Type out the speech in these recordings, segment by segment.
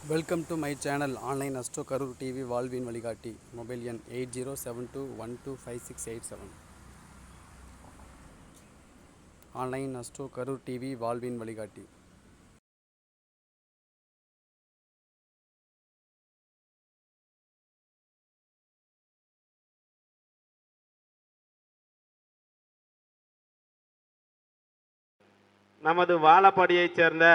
Welcome to my channel online astro Karur TV வாழ்வின் வழிகாட்டி mobile எண் eight zero seven two one two five six eight seven online astro Karur TV வாழ்வின் வழிகாட்டி நமது வாழப்பாடியைச் சேர்ந்த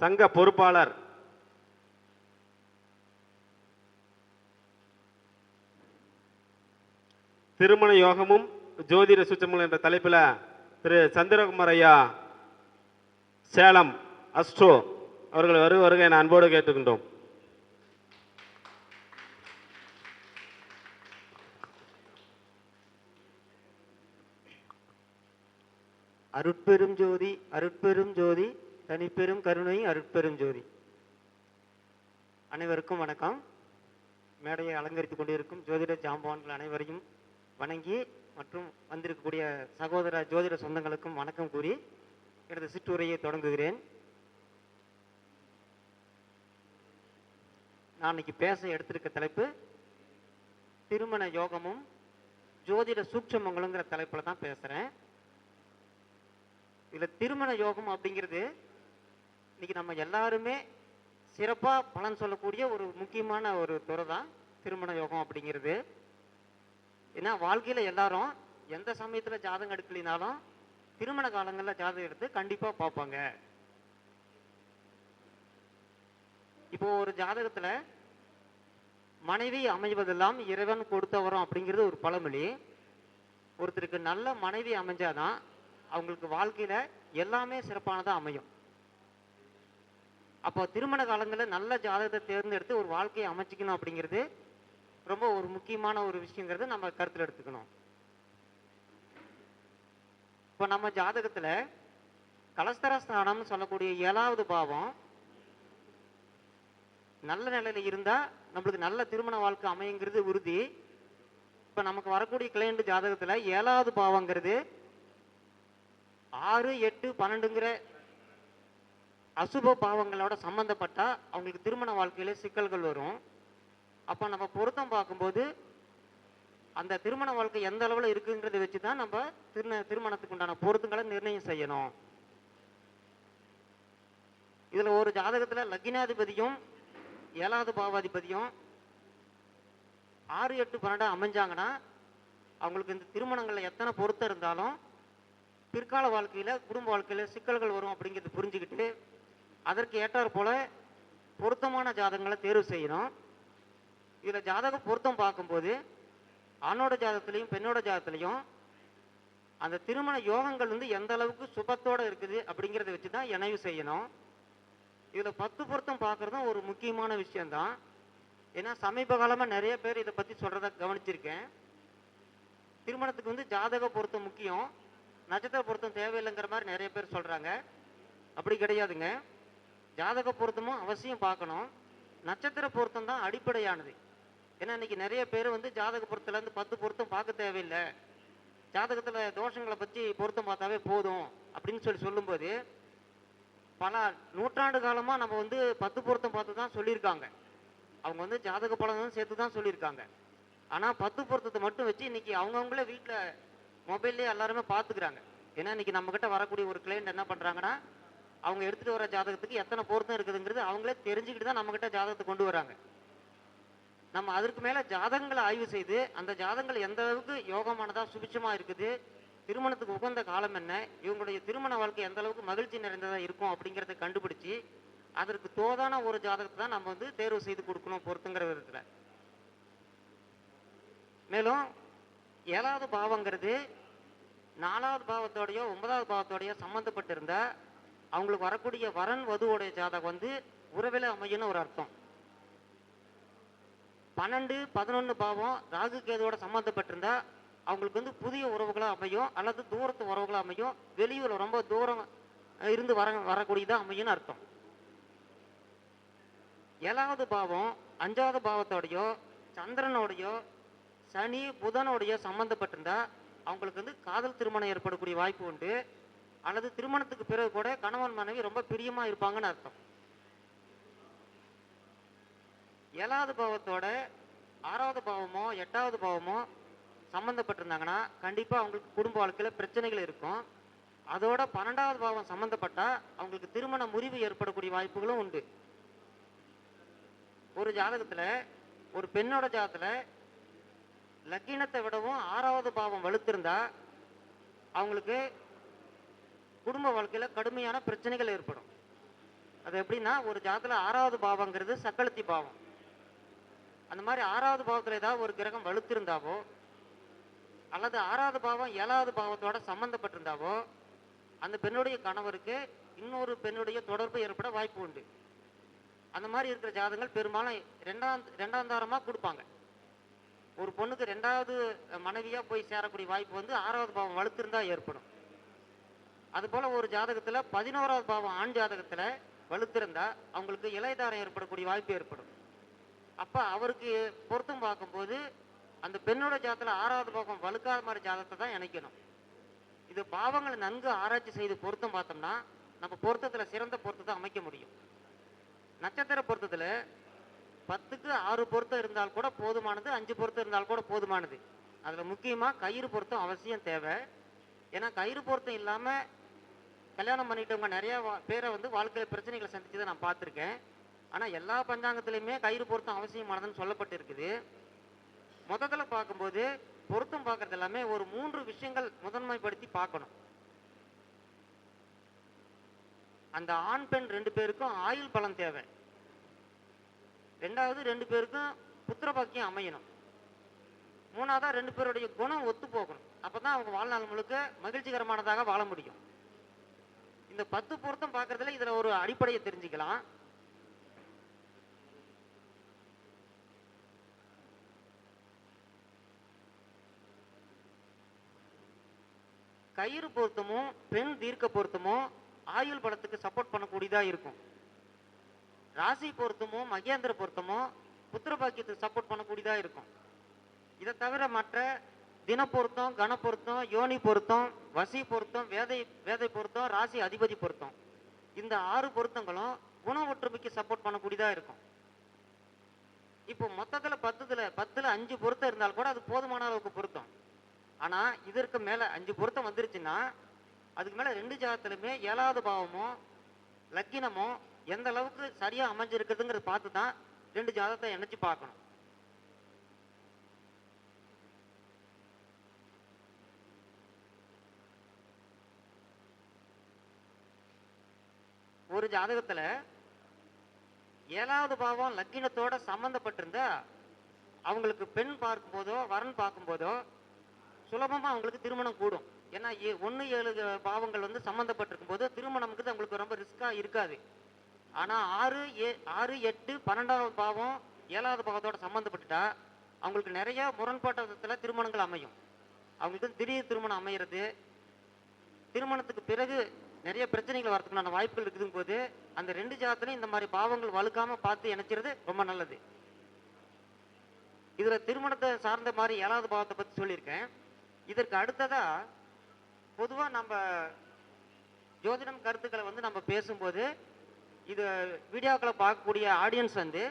சங்க பொறுப்பாளர். திருமண யோகமும் ஜோதிட சுச்சமும் என்ற தலைப்பில் திரு சந்திரகுமார் ஐயா சேலம் அஸ்ட்ரோ அவர்கள் வருக வருக என அன்போடு கேட்டுக்கின்றோம் அருட்பெரும் ஜோதி அருட்பெரும் ஜோதி. தனிப்பெரும் கருணை அருட்பெரும் ஜோதி அனைவருக்கும் வணக்கம். மேடையை அலங்கரித்துக் கொண்டிருக்கும் ஜோதிட ஜாம்பவான்கள் அனைவரையும் வணங்கி மற்றும் வந்திருக்கக்கூடிய சகோதர ஜோதிட சொந்தங்களுக்கும் வணக்கம் கூறி எனது சிற்றுரையை தொடங்குகிறேன். நான் இன்னைக்கு பேச எடுத்திருக்க தலைப்பு திருமண யோகமும் ஜோதிட சூட்சமங்களுங்கிற தலைப்பில் தான் பேசுகிறேன் இதில் திருமண யோகம் அப்படிங்கிறது இன்னைக்கு நம்ம எல்லாருமே சிறப்பாக பலன் சொல்லக்கூடிய ஒரு முக்கியமான ஒரு துறை தான் திருமண யோகம் அப்படிங்கிறது. ஏன்னா வாழ்க்கையில் எல்லாரும் எந்த சமயத்தில் ஜாதகம் எடுக்கலினாலும் திருமண காலங்களில் ஜாதகம் எடுத்து கண்டிப்பாக பார்ப்பாங்க. இப்போ ஒரு ஜாதகத்தில் மனைவி அமைவதெல்லாம் இறைவன் கொடுத்த வரம் அப்படிங்கிறது ஒரு பழமொழி. ஒருத்தருக்கு நல்ல மனைவி அமைஞ்சாதான் அவங்களுக்கு வாழ்க்கையில் எல்லாமே சிறப்பானதாக அமையும். அப்போ திருமண காலங்களில் நல்ல ஜாதகத்தை தேர்ந்தெடுத்து ஒரு வாழ்க்கையை அமைச்சிக்கணும் அப்படிங்கிறது ரொம்ப ஒரு முக்கியமான ஒரு விஷயங்கிறது நம்ம கருத்தில் எடுத்துக்கணும். இப்போ நம்ம ஜாதகத்தில் கலஸ்தரஸ்தானம்னு சொல்லக்கூடிய ஏழாவது பாவம் நல்ல நிலையில் இருந்தால் நம்மளுக்கு நல்ல திருமண வாழ்க்கை அமையுங்கிறது உறுதி. இப்போ நமக்கு வரக்கூடிய கிளையண்ட் ஜாதகத்தில் ஏழாவது பாவங்கிறது ஆறு எட்டு பன்னெண்டுங்கிற அசுப பாவங்களோட சம்பந்தப்பட்டா அவங்களுக்கு திருமண வாழ்க்கையில சிக்கல்கள் வரும். அப்போ நம்ம பொருத்தம் பார்க்கும்போது அந்த திருமண வாழ்க்கை எந்த அளவில் இருக்குங்கிறத வச்சு தான் நம்ம திருண திருமணத்துக்கு உண்டான பொருத்தங்களை நிர்ணயம் செய்யணும். இதில் ஒரு ஜாதகத்தில் லக்னாதிபதியும் ஏழாவது பாவாதிபதியும் ஆறு எட்டு பன்னெண்டு அமைஞ்சாங்கன்னா அவங்களுக்கு இந்த திருமணங்களில் எத்தனை பொருத்தம் இருந்தாலும் பிற்கால வாழ்க்கையில் குடும்ப வாழ்க்கையில் சிக்கல்கள் வரும் அப்படிங்கிறது புரிஞ்சுக்கிட்டு அதற்கு ஏற்றாற் போல பொருத்தமான ஜாதகங்களை தேர்வு செய்யணும். இதில் ஜாதக பொருத்தம் பார்க்கும்போது ஆணோட ஜாதகத்திலையும் பெண்ணோட ஜாதகத்திலையும் அந்த திருமண யோகங்கள் வந்து எந்த அளவுக்கு சுபத்தோடு இருக்குது அப்படிங்கிறத வச்சு தான் இணைவு செய்யணும். இதில் பத்து பொருத்தம் பார்க்குறதும் ஒரு முக்கியமான விஷயந்தான் ஏன்னா சமீப காலமாக நிறைய பேர் இதை பற்றி சொல்கிறத கவனிச்சிருக்கேன். திருமணத்துக்கு வந்து ஜாதக பொருத்தம் முக்கியம். நட்சத்திர பொருத்தம் தேவையில்லைங்கிற மாதிரி நிறைய பேர் சொல்கிறாங்க அப்படி கிடையாதுங்க. ஜாதக பொருத்தமும் அவசியம் பார்க்கணும். நட்சத்திர பொருத்தம் தான் அடிப்படையானது. ஏன்னா இன்னைக்கு நிறைய பேர் வந்து ஜாதக பொருத்தத்துலேருந்து பத்து பொருத்தம் பார்க்க தேவையில்லை. ஜாதகத்தில் தோஷங்களை பற்றி பொருத்தம் பார்த்தாவே போதும் அப்படின்னு சொல்லி சொல்லும்போது பல நூற்றாண்டு காலமாக நம்ம வந்து பத்து பொருத்தம் பார்த்து தான் சொல்லியிருக்காங்க. அவங்க வந்து ஜாதக பலனும் சேர்த்து தான் சொல்லியிருக்காங்க. ஆனால் பத்து பொருத்தத்தை மட்டும் வச்சு இன்றைக்கி அவங்கவுங்களே வீட்டில் மொபைல்லே எல்லாருமே பார்த்துக்கிறாங்க. ஏன்னா இன்றைக்கி நம்மக்கிட்ட வரக்கூடிய ஒரு கிளைண்ட் என்ன பண்ணுறாங்கன்னா அவங்க எடுத்துகிட்டு வர ஜாதகத்துக்கு எத்தனை பொருத்தம் இருக்குதுங்கிறது அவங்களே தெரிஞ்சுக்கிட்டு தான் நம்மக்கிட்ட ஜாதகத்தை கொண்டு வராங்க. நம்ம அதற்கு மேலே ஜாதகங்களை ஆய்வு செய்து அந்த ஜாதகங்கள் எந்த அளவுக்கு யோகமானதாக சுபிட்சமாக இருக்குது திருமணத்துக்கு உகந்த காலம் என்ன இவங்களுடைய திருமண வாழ்க்கை எந்த அளவுக்கு மகிழ்ச்சி நிறைந்ததாக இருக்கும் அப்படிங்கிறத கண்டுபிடிச்சி அதற்கு தோதான ஒரு ஜாதகத்தை தான் நம்ம வந்து தேர்வு செய்து கொடுக்கணும் பொருத்துங்கிற விதத்தில். மேலும் ஏழாவது பாவங்கிறது நாலாவது பாவத்தோடையோ ஒன்பதாவது பாவத்தோடையோ சம்மந்தப்பட்டிருந்தால் அவங்களுக்கு வரக்கூடிய வரன் வதுவோடைய ஜாதகம் வந்து உறவில் அமையும்னு ஒரு அர்த்தம். பன்னெண்டு பதினொன்று பாவம் ராகு கேதுவோட சம்மந்தப்பட்டிருந்தா அவங்களுக்கு வந்து புதிய உறவுகளாக அமையும் அல்லது தூரத்து உறவுகளாக அமையும் வெளியூர் ரொம்ப தூரம் இருந்து வர வரக்கூடியதாக அமையும்னு அர்த்தம். ஏழாவது பாவம் அஞ்சாவது பாவத்தோடையோ சந்திரனோடையோ சனி புதனோடையோ சம்மந்தப்பட்டிருந்தா அவங்களுக்கு வந்து காதல் திருமணம் ஏற்படக்கூடிய வாய்ப்பு உண்டு. அல்லது திருமணத்துக்கு பிறகு கூட கணவன் மனைவி ரொம்ப பிரியமா இருப்பாங்கன்னு அர்த்தம். ஏழாவது பாவத்தோட ஆறாவது பாவமோ எட்டாவது பாவமோ சம்மந்தப்பட்டிருந்தாங்கன்னா கண்டிப்பாக அவங்களுக்கு குடும்ப வாழ்க்கையில் பிரச்சனைகள் இருக்கும். அதோட பன்னெண்டாவது பாவம் சம்மந்தப்பட்டால் அவங்களுக்கு திருமண முறிவு ஏற்படக்கூடிய வாய்ப்புகளும் உண்டு. ஒரு ஜாதகத்தில் ஒரு பெண்ணோட ஜாதகத்தில் லக்கினத்தை விடவும் ஆறாவது பாவம் வலுத்திருந்தா அவங்களுக்கு குடும்ப வாழ்க்கையில் கடுமையான பிரச்சனைகள் ஏற்படும். அது எப்படின்னா ஒரு ஜாதத்தில் ஆறாவது பாவங்கிறது சக்களத்தி பாவம். அந்த மாதிரி ஆறாவது பாவத்தில் ஏதாவது ஒரு கிரகம் வலுத்திருந்தாவோ அல்லது ஆறாவது பாவம் ஏழாவது பாவத்தோட சம்பந்தப்பட்டிருந்தாவோ அந்த பெண்ணுடைய கணவருக்கு இன்னொரு பெண்ணுடைய தொடர்பு ஏற்பட வாய்ப்பு உண்டு. அந்த மாதிரி இருக்கிற ஜாதகங்கள் பெரும்பாலும் ரெண்டாம் ரெண்டாம் தாரமாக கொடுப்பாங்க. ஒரு பொண்ணுக்கு ரெண்டாவது மனைவியாக போய் சேரக்கூடிய வாய்ப்பு வந்து ஆறாவது பாவம் வலுத்திருந்தால் ஏற்படும். அதுபோல் ஒரு ஜாதகத்துல பதினோராவது பாவம் ஆண் ஜாதகத்துல வலுத்திருந்தா அவங்களுக்கு இலைதாரம் ஏற்படக்கூடிய வாய்ப்பு ஏற்படும். அப்ப அவருக்கு பொருத்தம் பார்க்கும்போது அந்த பெண்ணோட ஜாதத்துல ஆறாவது பாவம் வலுக்காத மாதிரி ஜாதகத்தை தான் இணைக்கணும். இது பாவங்களை நன்கு ஆராய்ச்சி செய்து பொருத்தம் பார்த்தோம்னா நம்ம பொருத்தத்துல சிறந்த பொருத்தத்தை அமைக்க முடியும். நட்சத்திர பொருத்தத்துல பத்துக்கு ஆறு பொருத்தம் இருந்தால் கூட போதுமானது அஞ்சு பொருத்தம் இருந்தால் கூட போதுமானது. அதுல முக்கியமா கயிறு பொருத்தம் அவசியம் தேவை. ஏன்னா கயிறு பொருத்தம் இல்லாம கல்யாணம் பண்ணிட்டவங்க நிறைய பேரை வந்து வாழ்க்கையில பிரச்சனைகளை சந்திச்சதை நான் பார்த்துருக்கேன். ஆனால் எல்லா பஞ்சாங்கத்திலையுமே கயிறு பொருத்தம் அவசியமானதுன்னு சொல்லப்பட்டிருக்குது. மொத்தத்தில் பார்க்கும்போது பொருத்தம் பார்க்கறது எல்லாமே ஒரு மூன்று விஷயங்கள் முதன்மைப்படுத்தி பார்க்கணும். அந்த ஆண் பெண் ரெண்டு பேருக்கும் ஆயுள் பலம் தேவை. ரெண்டாவது ரெண்டு பேருக்கும் புத்திரபாக்கியம் அமையணும். மூணாவதா ரெண்டு பேருடைய குணம் ஒத்து போகணும் அப்பதான் அவங்க வாழ்நாள் முழுக்க மகிழ்ச்சிகரமானதாக வாழ முடியும். இந்த பத்து பொருத்தம் பார்க்கறதுல இதுல ஒரு அடிப்படையை தெரிஞ்சுக்கலாம். கயிறு பொருத்தமும் பெண் தீர்க்க பொருத்தமும் ஆயுள் பலத்துக்கு சப்போர்ட் பண்ணக்கூடியதா இருக்கும். ராசி பொருத்தமும் மகேந்திர பொருத்தமும் புத்திர பாக்கியத்துக்கு சப்போர்ட் பண்ணக்கூடியதா இருக்கும். இதை தவிர மற்ற தின பொருத்தம் கண பொருத்தம் யோனி பொருத்தம் வசி பொருத்தம் வேதை வேதை பொருத்தம் ராசி அதிபதி பொருத்தம். இந்த ஆறு பொருத்தங்களும் குண ஒற்றுமைக்கு சப்போர்ட் பண்ணக்கூடியதாக இருக்கும். இப்போ மொத்தத்தில் பத்துல பத்தில் அஞ்சு பொருத்தம் இருந்தால் கூட அது போதுமான அளவுக்கு பொருத்தம். ஆனால் இதற்கு மேலே அஞ்சு பொருத்தம் வந்துருச்சுன்னா அதுக்கு மேலே ரெண்டு ஜாதத்துலையுமே ஏழாவது பாவமோ லக்கினமோ எந்த அளவுக்கு சரியாக அமைஞ்சிருக்குதுங்கிறத பார்த்து தான் ரெண்டு ஜாதத்தை இணைச்சி பார்க்கணும். ஒரு ஜாதகத்துல ஏழாவது பாவம் லக்கினத்தோட சம்பந்தப்பட்டிருந்தா அவங்களுக்கு பெண் பார்க்கும்போதோ வரன் பார்க்கும்போதோ சுலபமா அவங்களுக்கு திருமணம் கூடும். ஏன்னா ஏ- ஏழு பாவங்கள் வந்து சம்பந்தப்பட்டிருக்கும் போது திருமணம்ங்கிறது அவங்களுக்கு ரொம்ப ரிஸ்கா இருக்காது. ஆனா ஆறு ஏ ஆறு எட்டு பன்னெண்டாவது பாவம் ஏழாவது பாவத்தோட சம்பந்தப்பட்டுட்டா அவங்களுக்கு நிறைய முரண்பாட்டு திருமணங்கள் அமையும். அவங்களுக்கு திடீர் திருமணம் அமையிறது திருமணத்துக்கு பிறகு நிறைய பிரச்சனைகள் வரதுக்குண்டான வாய்ப்புகள் இருக்குதுங்க போது அந்த ரெண்டு ஜாதத்திலையும் இந்த மாதிரி பாவங்கள் வலுக்காம பார்த்து இணைச்சிறது ரொம்ப நல்லது. இதுல திருமணத்தை சார்ந்த மாதிரி ஏழாவது பாவத்தை பத்தி சொல்லியிருக்கேன். இதற்கு அடுத்ததா பொதுவா நம்ம ஜோதிடம் கருத்துக்களை வந்து நம்ம பேசும்போது இது வீடியோக்களை பார்க்கக்கூடிய ஆடியன்ஸ் வந்து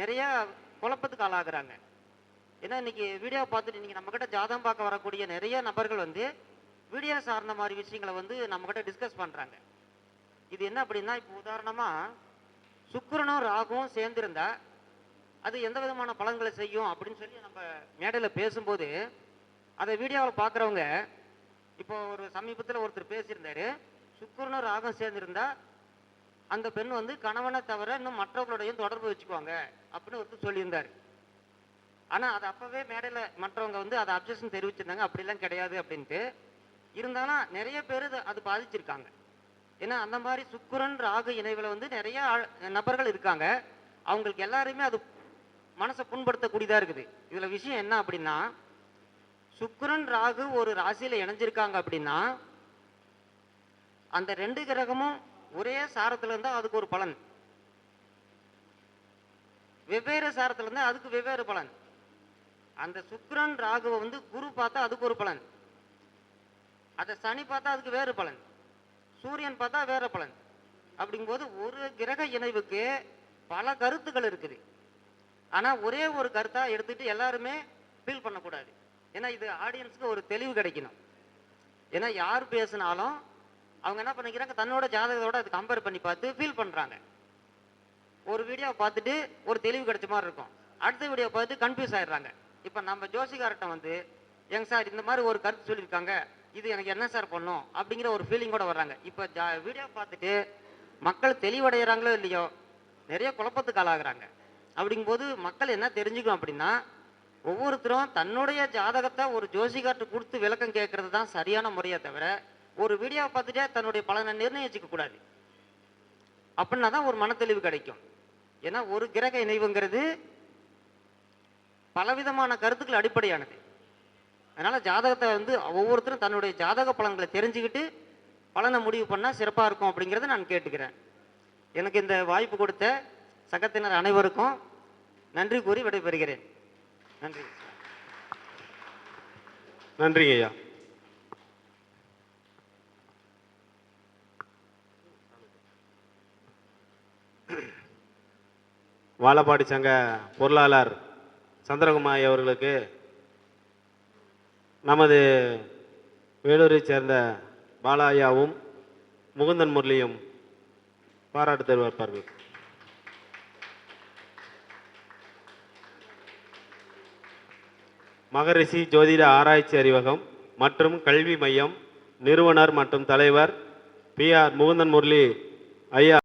நிறைய குழப்பத்துக்கு ஆளாகிறாங்க. ஏன்னா இன்னைக்கு வீடியோ பார்த்துட்டு இன்னைக்கு நம்மக்கிட்ட ஜாதகம் பார்க்க வரக்கூடிய நிறைய நபர்கள் வந்து வீடியோ சார்ந்த மாதிரி விஷயங்களை வந்து நம்மக்கிட்ட டிஸ்கஸ் பண்ணுறாங்க இது என்ன அப்படின்னா இப்போ உதாரணமாக சுக்கரனும் ராகுவும் சேர்ந்திருந்தா அது எந்த விதமான பலன்களை செய்யும் அப்படின்னு சொல்லி நம்ம மேடையில் பேசும்போது அதை வீடியோவில் பார்க்குறவங்க இப்போ ஒரு சமீபத்தில் ஒருத்தர் பேசியிருந்தாரு. சுக்கரனும் ராகம் சேர்ந்திருந்தா அந்த பெண் வந்து கணவனை தவிர இன்னும் மற்றவர்களோடையும் தொடர்பு வச்சுக்குவாங்க அப்படின்னு ஒருத்தர் சொல்லியிருந்தாரு. ஆனால் அது அப்போவே மேடையில் மற்றவங்க வந்து அதை அப்ஜெக்ஷன் தெரிவிச்சிருந்தாங்க. அப்படிலாம் கிடையாது அப்படின்ட்டு இருந்தாலும் நிறைய பேர் அது பாதிச்சிருக்காங்க. ஏன்னா அந்த மாதிரி சுக்குரன் ராகு இணைவில் வந்து நிறைய நபர்கள் இருக்காங்க. அவங்களுக்கு எல்லாருமே அது மனசை புண்படுத்தக்கூடியதாக இருக்குது. இதில் விஷயம் என்ன அப்படின்னா சுக்குரன் ராகு ஒரு ராசியில் இணைஞ்சிருக்காங்க அப்படின்னா அந்த ரெண்டு கிரகமும் ஒரே சாரத்தில் இருந்தால் அதுக்கு ஒரு பலன். வெவ்வேறு சாரத்தில் இருந்தால் அதுக்கு வெவ்வேறு பலன். அந்த சுக்கிரன் ராகுவை வந்து குரு பார்த்தா அதுக்கு ஒரு பலன். அதை சனி பார்த்தா அதுக்கு வேறு பலன். சூரியன் பார்த்தா வேறு பலன். அப்படிங்கும்போது ஒரு கிரக இணைவுக்கு பல கருத்துக்கள் இருக்குது. ஆனால் ஒரே ஒரு கருத்தாக எடுத்துகிட்டு எல்லாருமே ஃபீல் பண்ணக்கூடாது. ஏன்னா இது ஆடியன்ஸுக்கு ஒரு தெளிவு கிடைக்கணும். ஏன்னா யார் பேசினாலும் அவங்க என்ன பண்ணிக்கிறாங்க? தன்னோட ஜாதகத்தோட அது கம்பேர் பண்ணி பார்த்து ஃபீல் பண்ணுறாங்க ஒரு வீடியோ பார்த்துட்டு ஒரு தெளிவு கிடைச்ச மாதிரி இருக்கும். அடுத்த வீடியோ பார்த்து கன்ஃபியூஸ் ஆயிடுறாங்க. இப்போ நம்ம ஜோசிகார்ட்ட வந்து எங்க சார் இந்த மாதிரி ஒரு கருத்து சொல்லியிருக்காங்க. இது எனக்கு என்ன சார் பண்ணும்? அப்படிங்கிற ஒரு ஃபீலிங் கூட வர்றாங்க. இப்போ ஜா வீடியோ பார்த்துட்டு மக்கள் தெளிவடைகிறாங்களோ இல்லையோ நிறைய குழப்பத்துக்கு ஆளாகிறாங்க. அப்படிங்கும்போது மக்கள் என்ன தெரிஞ்சுக்கணும் அப்படின்னா ஒவ்வொருத்தரும் தன்னுடைய ஜாதகத்தை ஒரு ஜோசிகாட்டு கொடுத்து விளக்கம் கேட்கறது தான் சரியான முறையை தவிர ஒரு வீடியோ பார்த்துட்டே தன்னுடைய பலனை நிர்ணயிச்சிக்கக்கூடாது அப்படின்னா தான் ஒரு மனத்தெளிவு கிடைக்கும். ஏன்னா ஒரு கிரக இணைவுங்கிறது பலவிதமான கருத்துக்கள் அடிப்படையானது. அதனால் ஜாதகத்தை வந்து ஒவ்வொருத்தரும் தன்னுடைய ஜாதக பலன்களை தெரிஞ்சுக்கிட்டு பலனை முடிவு பண்ணால் சிறப்பாக இருக்கும் அப்படிங்கிறத நான் கேட்டுக்கிறேன். எனக்கு இந்த வாய்ப்பு கொடுத்த சகத்தினர் அனைவருக்கும் நன்றி கூறி விடைபெறுகிறேன். நன்றி. நன்றிங்க ஐயா. வாழப்பாடி சங்க பொருளாளர் சந்திரகுமாரி அவர்களுக்கு நமது வேலூரைச் சேர்ந்த பாலாயாவும் முகுந்தன் முரளியும் பாராட்டு தெரிவிப்பார்கள் மகரிஷி ஜோதிட ஆராய்ச்சி அறிவகம் மற்றும் கல்வி மையம் நிறுவனர் மற்றும் தலைவர் பி ஆர் முகுந்தன் முரளி ஐயா